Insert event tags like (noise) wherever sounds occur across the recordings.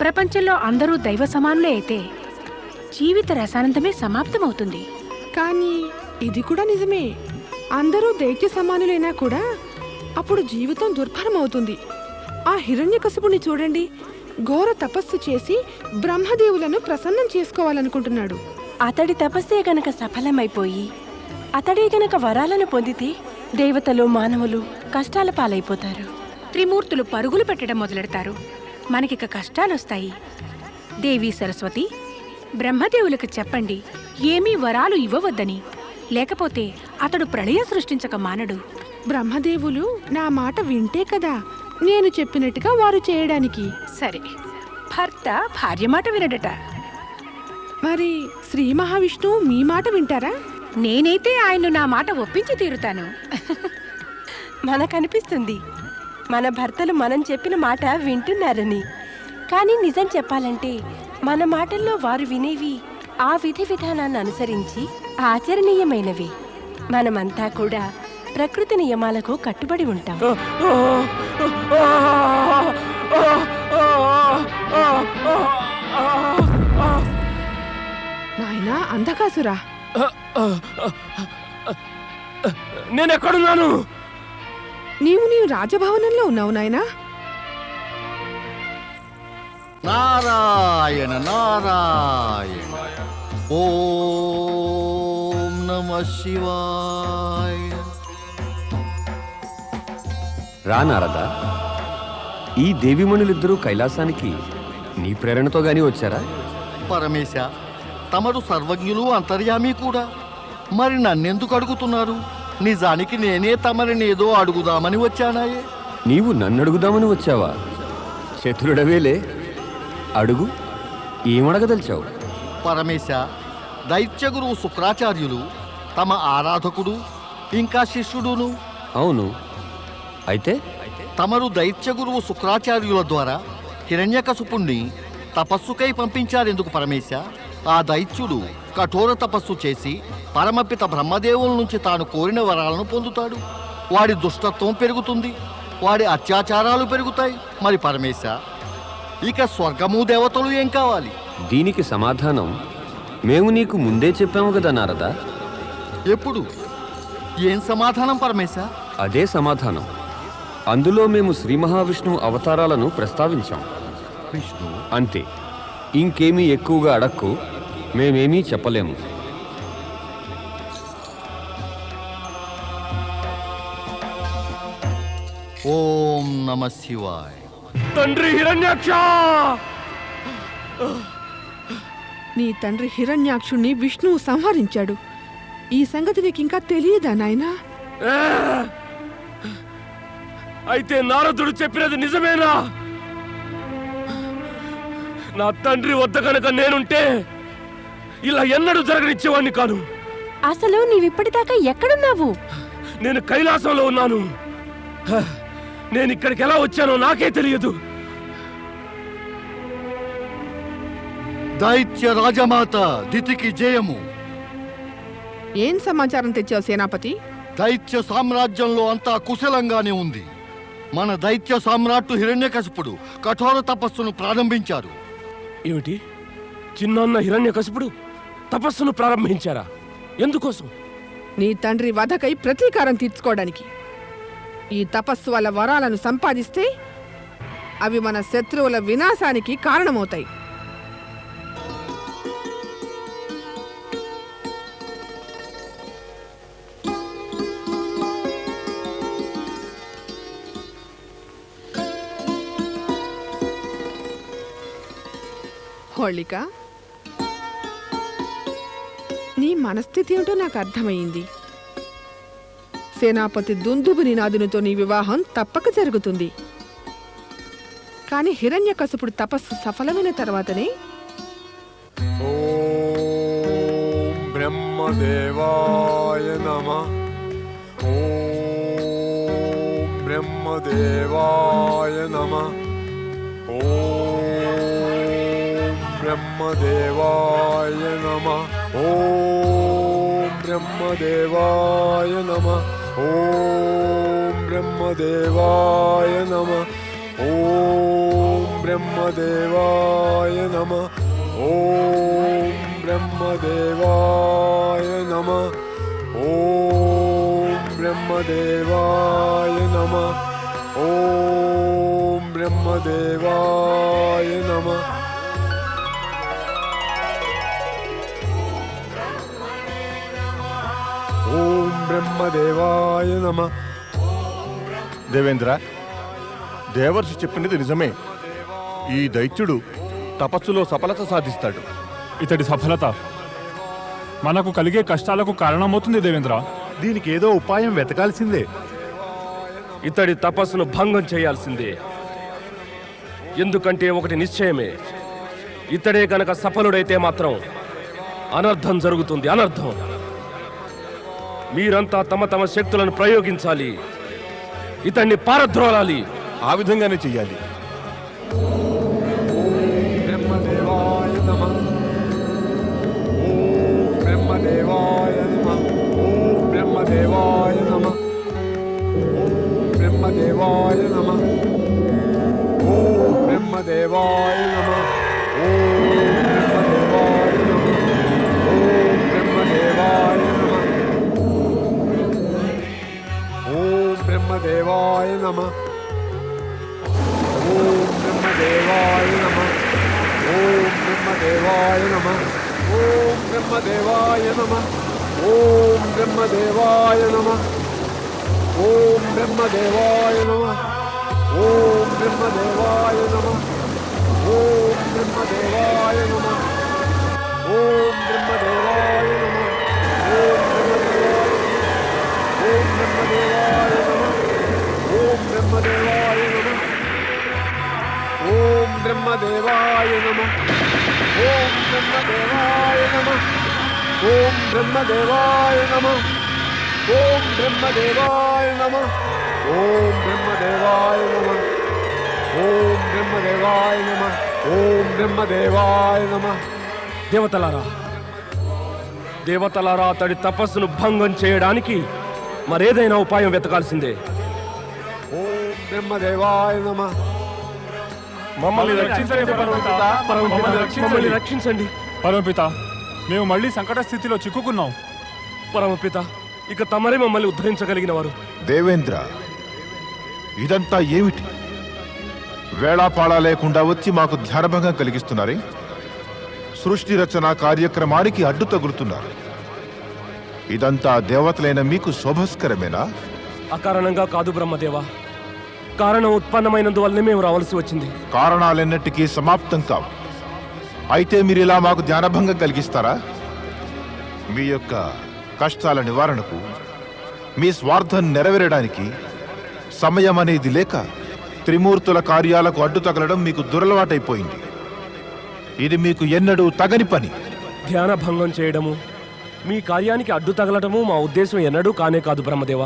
ప్రపంచంలో అందరూ దైవ సమానులే అయితే జీవిత రసానందమే సమాప్తమవుతుంది. కానీ ఇది కూడా నిజమే. అందరూ దైత్య సమానులైనా కూడా అప్పుడు జీవితం దుర్భరమవుతుంది. ఆ హిరణ్యకశిపుని చూడండి. ఘోర తపస్సు చేసి బ్రహ్మదేవులను ప్రసన్నం చేసుకోవాలనుకుంటున్నాడు. అతడి తపస్సే గనక సఫలమైపోయి అతడే గనక వరాలను పొందితే దేవతలు మానవులు కష్టాల పాలైపోతారు. త్రిమూర్తులు పరుగులు పెట్టడం మొదలెడతారు. మనకిక కష్టాలొస్తాయి. దేవి సరస్వతి బ్రహ్మదేవులకు చెప్పండి ఏమీ వరాలు ఇవ్వవద్దని. లేకపోతే అతడు ప్రళయం సృష్టించక మానడు. బ్రహ్మదేవులు నా మాట వింటే కదా నేను చెప్పినట్టుగా వారు చేయడానికి. సరే భర్త భార్య మాట వినడట. మరి శ్రీ మహావిష్ణువు మీ మాట వింటారా? నేనైతే ఆయన్ను నా మాట ఒప్పించి తీరుతాను. (laughs) మనకనిపిస్తుంది. మన భర్తలు మనం చెప్పిన మాట వింటున్నారని. కానీ నిజం చెప్పాలంటే మన మాటల్లో వారు వినేవి ఆ విధి విధానాన్ని అనుసరించి ఆచరణీయమైనవి. మనమంతా కూడా ప్రకృతి నియమాలకు కట్టుబడి ఉంటాం. నాయనా అంధకాసురా నేనెక్కడున్నాను? నీవు నీవు రాజభవనంలో ఉన్నావు నాయనా? నారాయణ నారాయణ. ఓం నమ శివాయ. రా నారదా. ఈ దేవిమణులిద్దరూ కైలాసానికి నీ ప్రేరణతో గాని వచ్చారా? పరమేశ తమరు సర్వజ్ఞులు అంతర్యామి కూడా. మరి నన్నెందుకు అడుగుతున్నారు? నిజానికి నేనే తమరిని ఏదో అడుగుదామని వచ్చానాయే నీవు నన్ను అడుగుదామని వచ్చావా శత్రుడవేలే అడుగు ఏమడగదలిచావు? పరమేశ దైత్యగురువు శుక్రాచార్యులు తమ ఆరాధకుడు ఇంకా శిష్యుడును. అవును. అయితే? తమరు దైత్య గురువు శుక్రాచార్యుల ద్వారా హిరణ్యకశుపుణ్ణి తపస్సుకై పంపించారెందుకు పరమేశ? ఆ దైత్యుడు కఠోర తపస్సు చేసి పరమపిత బ్రహ్మదేవుల నుంచి తాను కోరిన వరాలను పొందుతాడు. వాడి దుష్టత్వం పెరుగుతుంది. వాడి అత్యాచారాలు పెరుగుతాయి. మరి పరమేశ ఇక స్వర్గము దేవతలు ఏం కావాలి? దీనికి సమాధానం మేము నీకు ముందే చెప్పాము కదా నారదా? ఎప్పుడు? ఏం సమాధానం పరమేశ అదే సమాధానం. అందులో మేము శ్రీ మహావిష్ణువు అవతారాలను ప్రస్తావించాం. విష్ణు? అంతే. ఇంకేమీ ఎక్కువగా అడక్కు మేమేమీ చెప్పలేము. ఓం నమ శివాయ. తండ్రి హిరణ్యాక్ష! నీ తండ్రి హిరణ్యాక్షుణ్ణి విష్ణువు సంహరించాడు. ఈ సంగతి నీకు ఇంకా తెలియదా నాయనా? అయితే నారదుడు చెప్పినది నిజమేనా? నా తండ్రి వద్ద కనుక నేనుంటే ఇలా ఎన్నడూ జరగనిచ్చేవాడిని కాను అసలు నీవిప్పటిదాకా ఎక్కడున్నావు? నేను కైలాసంలో ఉన్నాను. హ, నేను ఇక్కడికి ఎలా వచ్చానో నాకే తెలియదు. దైత్య రాజమాత దితికి జయము. ఏం సమాచారం తెచ్చావు సేనాపతి? దైత్య సామ్రాజ్యంలో అంతా కుశలంగానే ఉంది. మన దైత్య సామ్రాట్టు హిరణ్యకశిపుడు కఠోర తపస్సును ప్రారంభించారు. ఏమిటి? చిన్నాన్న హిరణ్యకశిపుడు? తపస్సును ప్రారంభించారా? ఎందుకోసం? నీ తండ్రి వధకై ప్రతీకారం తీర్చుకోవడానికి. ఈ తపస్సు వల్ల వరాలను సంపాదిస్తే అవి మన శత్రువుల వినాశానికి కారణమవుతాయి. హోళిక నీ మనస్థితి ఏమిటో నాకు అర్థమైంది. సేనాపతి దుందుబుని నాదునితో నీ వివాహం తప్పక జరుగుతుంది. కానీ హిరణ్యకశపుడు తపస్సు సఫలమైన తర్వాతనే? బ్రహ్మదేవాయ నమ. ఓం బ్రహ్మదేవాయ నమ. ఓం బ్రహ్మదేవాయ నమ. ॐ ब्रह्मदेवाय नमः ॐ ब्रह्मदेवाय नमः ॐ ब्रह्मदेवाय नमः ॐ ब्रह्मदेवाय नमः ॐ ब्रह्मदेवाय नमः ॐ ब्रह्मदेवाय नमः బ్రహ్మదేవాయ నమ దేవేంద్ర దేవర్షి చెప్పినది నిజమే. ఈ దైత్యుడు తపస్సులో సఫలత సాధిస్తాడు. ఇతడి సఫలత మనకు కలిగే కష్టాలకు కారణమవుతుంది దేవేంద్ర. దీనికి ఏదో ఉపాయం వెతకాల్సిందే. ఇతడి తపస్సును భంగం చేయాల్సిందే. ఎందుకంటే ఒకటి నిశ్చయమే. ఇతడే గనక సఫలుడైతే మాత్రం అనర్థం జరుగుతుంది అనర్థం. మీరంతా తమ తమ శక్తులను ప్రయోగించాలి. ఇతన్ని పారద్రోలాలి. ఆ విధంగానే చెయ్యాలి. బ్రహ్మదేవాయ నమ. ఓం బ్రహ్మదేవాయ బ్రహ్మదేవాయ నమ ఓం బ్రహ్మదేవాయ నమ ఓం బ్రహ్మదేవాయ నమ ఓం బ్రహ్మదేవాయ నమ ఓం బ్రహ్మదేవాయ నమ ఓం బ్రహ్మదేవాయ నమ ఓం బ్రహ్మదేవాయ నమ ఓం బ్రహ్మదేవాయ నమ ఓం బ్రహ్మదేవాయ నమ ఓం బ్రహ్మదేవాయ నమ ఓం బ్రహ్మదేవాయ నమ. ఓం బ్రహ్మదేవాయ నమ. ఓం బ్రహ్మదేవాయ నమ. ఓం బ్రహ్మదేవాయ నమ. దేవతలారా దేవతలారా అతడి తపస్సును భంగం చేయడానికి మరేదైనా ఉపాయం వెతకాల్సిందే. ఓం బ్రహ్మదేవాయ నమ. మమ్మల్ని రక్షించండి పరమపిత. మమ్మల్ని రక్షించండి మమ్మల్ని రక్షించండి. పరమపిత మేము మళ్ళీ సంకట స్థితిలో చిక్కుకున్నాం. పరమపిత ఇక తమరే మమ్మల్ని ఉద్ధరించగలిగిన వారు దేవేంద్ర ఇదంతా ఏమిటి? వేళాపాళా లేకుండా వచ్చి మాకు ధ్యానభంగం కలిగిస్తున్నారే? సృష్టి రచన కార్యక్రమానికి అడ్డు తగులుతున్నారు. ఇదంతా దేవతలైన మీకు శోభస్కరమేనా? అకారణంగా కాదు బ్రహ్మదేవ. కారణం ఉత్పన్నమైనందువల్లనే మేము రావాల్సి వచ్చింది. కారణాలెన్నటికీ సమాప్తం కావు. అయితే మీరు ఇలా మాకు ధ్యానభంగం కలిగిస్తారా? మీ యొక్క కష్టాల నివారణకు మీ స్వార్థం నెరవేరడానికి సమయం అనేది లేక త్రిమూర్తుల కార్యాలకు అడ్డు తగలడం మీకు దురలవాటైపోయింది. ఇది మీకు ఎన్నడూ తగని పని. ధ్యాన భంగం చేయడము మీ కార్యానికి అడ్డు తగలటము మా ఉద్దేశం ఎన్నడూ కానే కాదు బ్రహ్మదేవ.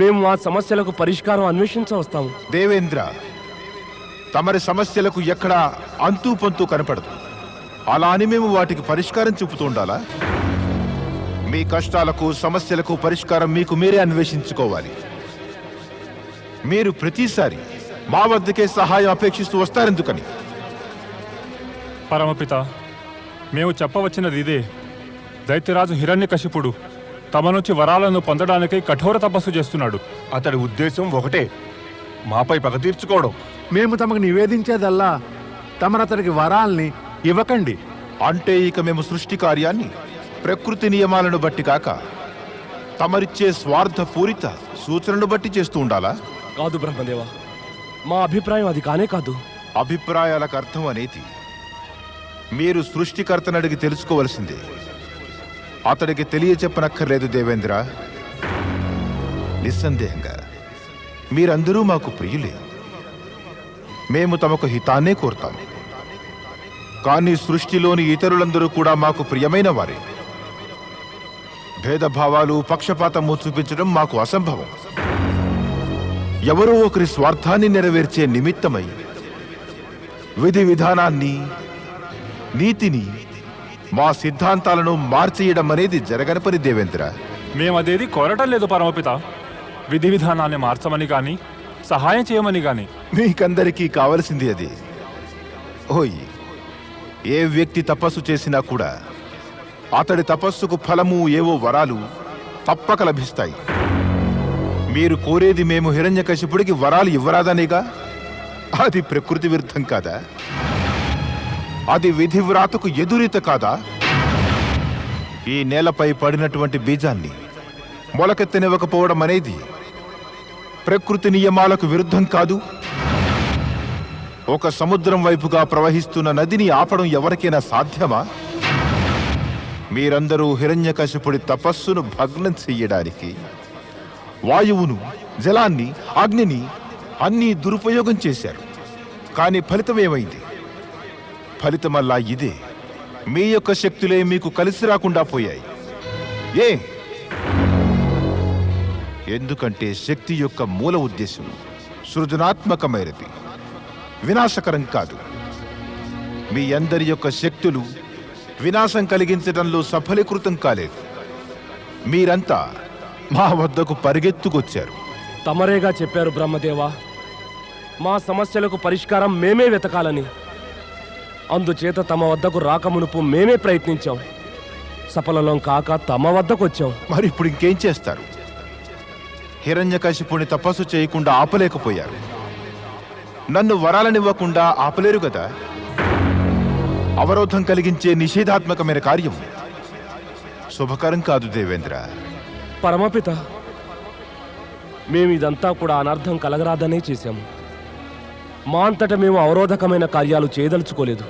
మేము మా సమస్యలకు పరిష్కారం అన్వేషించ వస్తాము. దేవేంద్ర తమరి సమస్యలకు ఎక్కడా అంతూ పొంతూ కనపడదు. అలా అని మేము వాటికి పరిష్కారం చూపుతూ ఉండాలా? మీ కష్టాలకు సమస్యలకు పరిష్కారం మీకు మీరే అన్వేషించుకోవాలి. మీరు ప్రతిసారి మా వద్దకే సహాయం అపేక్షిస్తూ వస్తారెందుకని? పరమపిత మేము చెప్పవచ్చినది ఇదే. దైత్యరాజు హిరణ్యకశిపుడు తమ నుంచి వరాలను పొందడానికి కఠోర తపస్సు చేస్తున్నాడు. అతడి ఉద్దేశం ఒకటే మాపై పగ తీర్చుకోవడం. మేము తమకు నివేదించేదల్లా తమరతడికి వరాల్ని ఇవ్వకండి. అంటే ఇక మేము సృష్టి కార్యాన్ని ప్రకృతి నియమాలను బట్టి కాక తమరిచ్చే స్వార్థపూరిత సూచనలు బట్టి చేస్తూ ఉండాలా? కాదు బ్రహ్మదేవ. మా అభిప్రాయం అది కానే కాదు. అభిప్రాయాలకు అర్థం అనేది మీరు సృష్టికర్తను అడిగి తెలుసుకోవలసిందే. అతడికి తెలియచెప్పనక్కర్లేదు దేవేంద్ర. నిస్సందేహంగా మీరందరూ మాకు ప్రియులే. మేము తమకు హితాన్నే కోరుతాం. కానీ సృష్టిలోని ఇతరులందరూ కూడా మాకు ప్రియమైన వారే. భేదభావాలు పక్షపాతము చూపించడం మాకు అసంభవం. ఎవరో ఒకరి స్వార్థాన్ని నెరవేర్చే నిమిత్తమై విధి విధానాన్ని నీతిని మా సిద్ధాంతాలను మార్చేయడం అనేది జరగని పని దేవేంద్ర. మేము అదేది కోరటం లేదు పరమపిత. విధి విధానాన్ని మార్చమని గాని సహాయం చేయమని గాని. మీకందరికీ కావలసింది అది. ఓయ్ ఏ వ్యక్తి తపస్సు చేసినా కూడా అతడి తపస్సుకు ఫలము ఏవో వరాలు తప్పక లభిస్తాయి. మీరు కోరేది మేము హిరణ్యకశిపుడికి వరాలు ఇవ్వరాదనేగా? అది ప్రకృతి విరుద్ధం కాదా? అది విధివ్రాతకు ఎదురీత కాదా? ఈ నేలపై పడినటువంటి బీజాన్ని మొలకెత్తనివ్వకపోవడం అనేది ప్రకృతి నియమాలకు విరుద్ధం కాదు. ఒక సముద్రం వైపుగా ప్రవహిస్తున్న నదిని ఆపడం ఎవరికైనా సాధ్యమా? మీరందరూ హిరణ్యకశిపుడి తపస్సును భగ్నం చెయ్యడానికి వాయువును జలాన్ని అగ్నిని అన్నీ దురుపయోగం చేశారు. కానీ ఫలితం ఏమైంది ఫలితమల్లా ఇదే. మీ యొక్క శక్తులే మీకు కలిసి రాకుండా పోయాయి. ఏ? ఎందుకంటే శక్తి యొక్క మూల ఉద్దేశం సృజనాత్మకమైనది. వినాశకరం కాదు. మీ అందరి యొక్క శక్తులు వినాశం కలిగించడంలో సఫలీకృతం కాలేదు. మీరంతా మా వద్దకు పరిగెత్తుకొచ్చారు. తమరేగా చెప్పారు బ్రహ్మదేవా? మా సమస్యలకు పరిష్కారం మేమే వెతకాలని. అందుచేత తమ వద్దకు రాకమునుపు మేమే ప్రయత్నించాం. సఫలం కాక తమ వద్దకు వచ్చాం మరి ఇప్పుడు ఇంకేం చేస్తారు? హిరణ్యకశిపుని తపస్సు చేయకుండా ఆపలేకపోయారు. నన్ను వరాలనివ్వకుండా ఆపలేరు కదా అవరోధం కలిగించే నిషేధాత్మకమైన కార్యం. శుభకరం కాదు దేవేంద్ర. పరమపిత మేము ఇదంతా కూడా అనర్థం కలగరాదనే చేశాము మా అంతట మేము అవరోధకమైన కార్యాలు చేయదలుచుకోలేదు.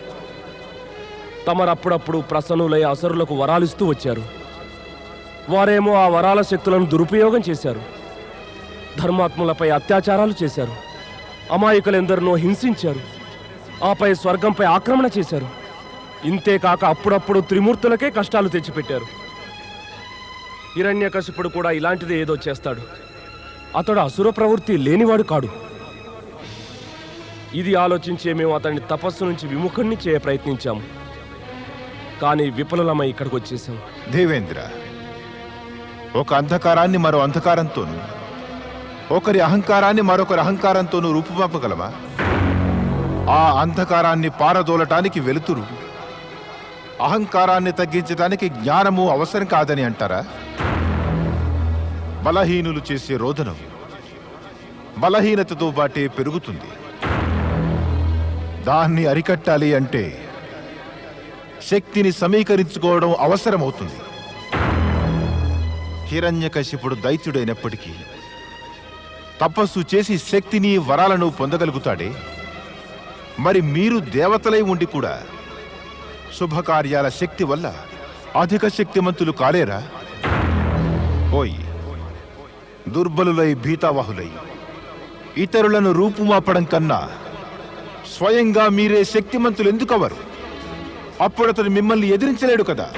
తమరప్పుడప్పుడు ప్రసన్నులై అసరులకు వరాలిస్తూ వచ్చారు. వారేమో ఆ వరాల శక్తులను దురుపయోగం చేశారు. ధర్మాత్ములపై అత్యాచారాలు చేశారు. అమాయకులెందరినో హింసించారు. ఆపై స్వర్గంపై ఆక్రమణ చేశారు. ఇంతేకాక అప్పుడప్పుడు త్రిమూర్తులకే కష్టాలు తెచ్చిపెట్టారు. హిరణ్యకశిపుడు కూడా ఇలాంటిది ఏదో చేస్తాడు. అతడు అసుర ప్రవృత్తి లేనివాడు కాడు. ఇది ఆలోచించే మేము అతన్ని తపస్సు నుంచి విముఖుణ్ణి చేయ ప్రయత్నించాము. కానీ విఫలమై ఇక్కడికి వచ్చేసాం దేవేంద్ర ఒక అంధకారాన్ని మరో అంధకారంతోనూ ఒకరి అహంకారాన్ని మరొకరి అహంకారంతోనూ రూపుమాపగలమా ఆ అంధకారాన్ని పారదోలటానికి వెలుతురు. అహంకారాన్ని తగ్గించడానికి జ్ఞానము అవసరం కాదని అంటారా? బలహీనులు చేసే రోదనం బలహీనతతో పాటే పెరుగుతుంది. దాన్ని అరికట్టాలి అంటే శక్తిని సమీకరించుకోవడం అవసరమవుతుంది. హిరణ్యకశిపుడు దైత్యుడైనప్పటికీ తపస్సు చేసి శక్తిని వరాలను పొందగలుగుతాడే? మరి మీరు దేవతలై ఉండి కూడా శుభకార్యాల శక్తి వల్ల అధిక శక్తిమంతులు కాలేరా? ఓయ్ దుర్బలులై భీతావాహులై ఇతరులను రూపుమాపడం కన్నా స్వయంగా మీరే శక్తిమంతులు ఎందుకవరు అప్పుడు అతడు మిమ్మల్ని ఎదిరించలేడు కదా.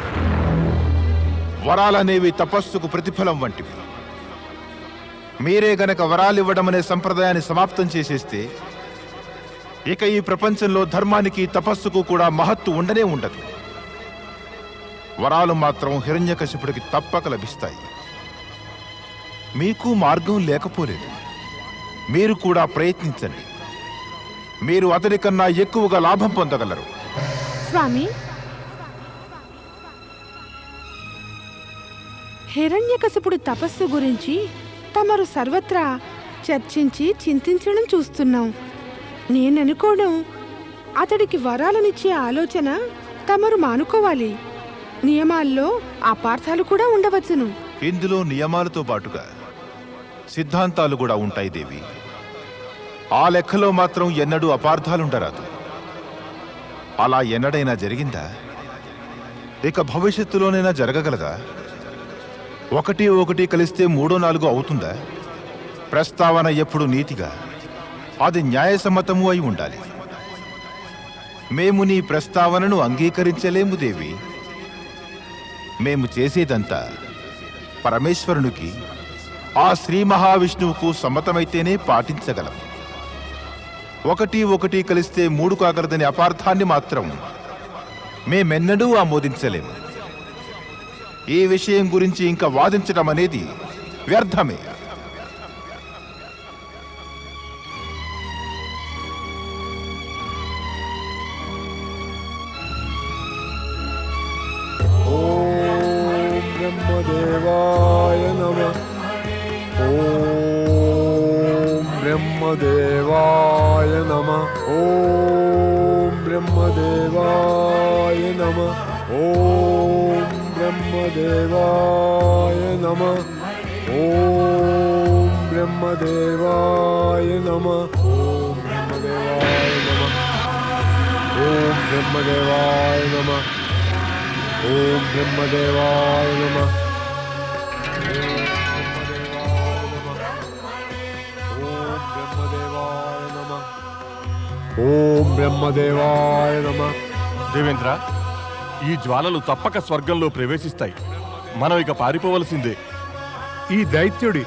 వరాలనేవి తపస్సుకు ప్రతిఫలం వంటివి. మీరే గనక వరాలివ్వడం అనే సంప్రదాయాన్ని సమాప్తం చేసేస్తే ఇక ఈ ప్రపంచంలో ధర్మానికి తపస్సుకు కూడా మహత్తు ఉండనే ఉండదు. వరాలు మాత్రం హిరణ్యకశిపుడికి తప్పక లభిస్తాయి. మీకు మార్గం లేకపోలేదు. మీరు కూడా ప్రయత్నించండి. మీరు అతడి కన్నా ఎక్కువగా లాభం పొందగలరు. స్వామి! హిరణ్యకశిపుడు తపస్సు గురించి తమరు సర్వత్రా చర్చించి చింతించడం చూస్తున్నాం. నేననుకోవడం అతడికి వరాలనిచ్చే ఆలోచన తమరు మానుకోవాలి. నియమాల్లో అపార్థాలు కూడా ఉండవచ్చును. ఇందులో నియమాలతో పాటుగా సిద్ధాంతాలు కూడా ఉంటాయి దేవి. ఆ లెక్కలో మాత్రం ఎన్నడూ అపార్థాలుండరాదు. అలా ఎన్నడైనా జరిగిందా? ఇక భవిష్యత్తులోనైనా జరగగలదా? ఒకటి ఒకటి కలిస్తే మూడో నాలుగు అవుతుందా? ప్రస్తావన ఎప్పుడు నీతిగా? అది న్యాయసమ్మతము అయి ఉండాలి. మేము నీ ప్రస్తావనను అంగీకరించలేము దేవి. మేము చేసేదంతా పరమేశ్వరునికి ఆ శ్రీ మహావిష్ణువుకు సమ్మతమైతేనే పాటించగలం. ఒకటి ఒకటి కలిస్తే మూడు కాగలదని అపార్థాన్ని మాత్రం మేమెన్నడూ ఆమోదించలేము. ఈ విషయం గురించి ఇంకా వాదించడం అనేది వ్యర్థమే. బ్రహ్మదేవాయ నమ ఓం బ్రహ్మదేవాయ నమ ఓం బ్రహ్మదేవాయ నమ ఓం బ్రహ్మదేవాయ నమ ఓం బ్రహ్మదేవాయ నమ దేవేంద్ర ఈ జ్వాలలు తప్పక స్వర్గంలో ప్రవేశిస్తాయి. మనం ఇక పారిపోవలసిందే. ఈ దైత్యుడి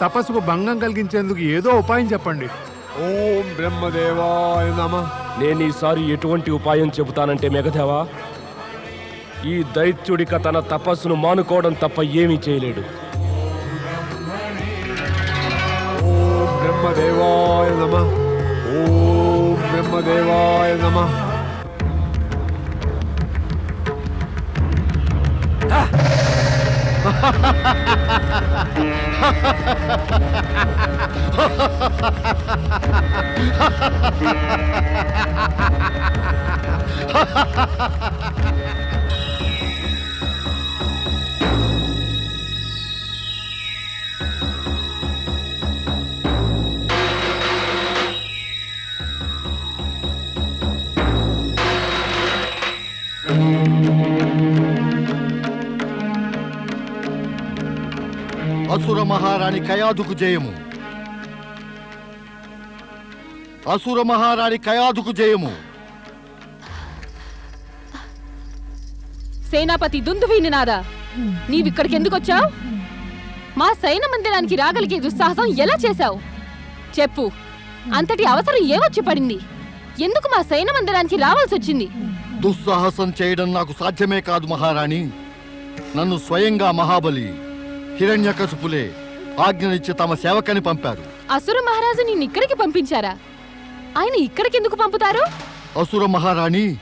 తపస్సుకు భంగం కలిగించేందుకు ఏదో ఉపాయం చెప్పండి. ఓం బ్రహ్మదేవాయ నమ. నేను ఈసారి ఎటువంటి ఉపాయం చెబుతానంటే మెగదేవా ఈ దైత్యుడిక తన తపస్సును మానుకోవడం తప్ప ఏమీ చేయలేడు. ఓం బ్రహ్మదేవాయ నమ. ఓం బ్రహ్మదేవాయ నమ. ha ha ha అసుర మహారాణి కయాదుకు జయము. అసుర మహారాణి కయాదుకు జయము. సేనాపతి దుందువీనినాదా నీవిక్కడికి ఎందుకు వచ్చావు మా సైన మందిరానికి రాగలిగే దుస్సాహసం ఎలా చేశావు? చెప్పు అంతటి అవసరం ఏమొచ్చి పడింది? ఎందుకు మా సైన మందిరానికి రావాల్సి వచ్చింది దుస్సాహసం చేయడం నాకు సాధ్యమే కాదు మహారాణి. నన్ను స్వయంగా మహాబలి హిరణ్యకశిపులే ఆజ్ఞనిచ్చి తమ సేవకని పంపారు. అసుర మహారాజు నిన్ను ఇక్కడికి పంపించారా? ఆయన ఇక్కడికి ఎందుకు పంపుతారు? అసుర మహారాణి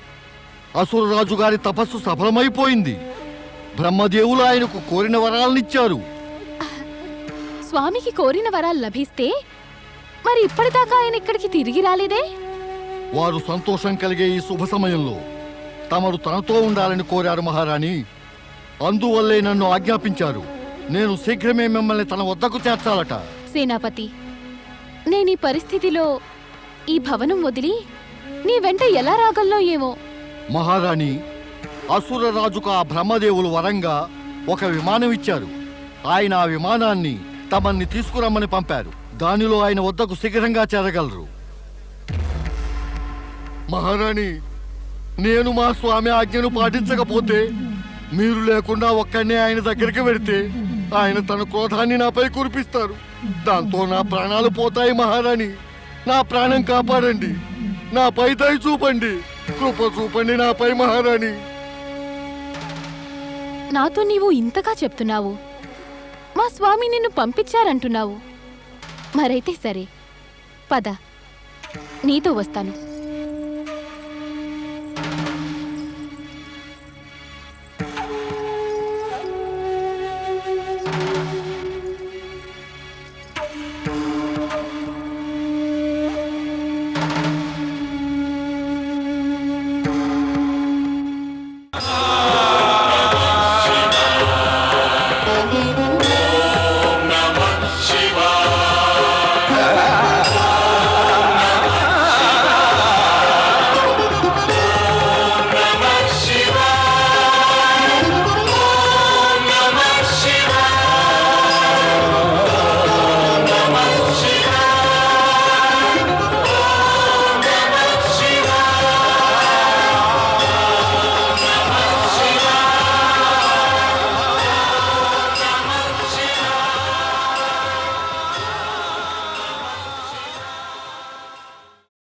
అసురరాజు గారి తపస్సు సఫలమైపోయింది. బ్రహ్మదేవులు ఆయనకు కోరిన వరాలనిచ్చారు. స్వామికి కోరిన వరాలు లభిస్తే మరి ఇప్పటిదాకా ఆయన ఇక్కడికి తిరిగి రాలేదే? వారు సంతోషం కలిగే ఈ శుభ సమయంలో తమరు తనతో ఉండాలని కోరారు మహారాణి. అందువల్లే నన్ను ఆజ్ఞాపించారు. నేను శీఘ్రమే మిమ్మల్ని తన వద్దకు చేర్చాలట. సేనాపతి నేను ఈ పరిస్థితిలో ఈ భవనం వదిలి నీ వెంట ఎలా రాగల్లో ఏమో? మహారాణి అసుర రాజుకు ఆ బ్రహ్మదేవులు వరంగా ఒక విమానం ఇచ్చారు. ఆయన ఆ విమానాన్ని తమన్ని తీసుకురమ్మని పంపారు. దానిలో ఆయన వద్దకు శీఘ్రంగా చేరగలరు. మహారాణి నేను మా స్వామి ఆజ్ఞను పాటించకపోతే మీరు లేకుండా ఒక్కడినే ఆయన దగ్గరికి వెడితే ఆయన తన క్రోధాన్ని నాపై కురిపిస్తారు. దాంతో నా ప్రాణాలు పోతాయి మహారాణి. నా ప్రాణం కాపాడండి. నాపై దయ చూపండి. కృప చూపండి నాపై మహారాణి. నాతో నీవు ఇంతగా చెప్తున్నావు. మా స్వామి నిన్ను పంపించారంటున్నావు. మరైతే సరే. పద. నీతో వస్తాను.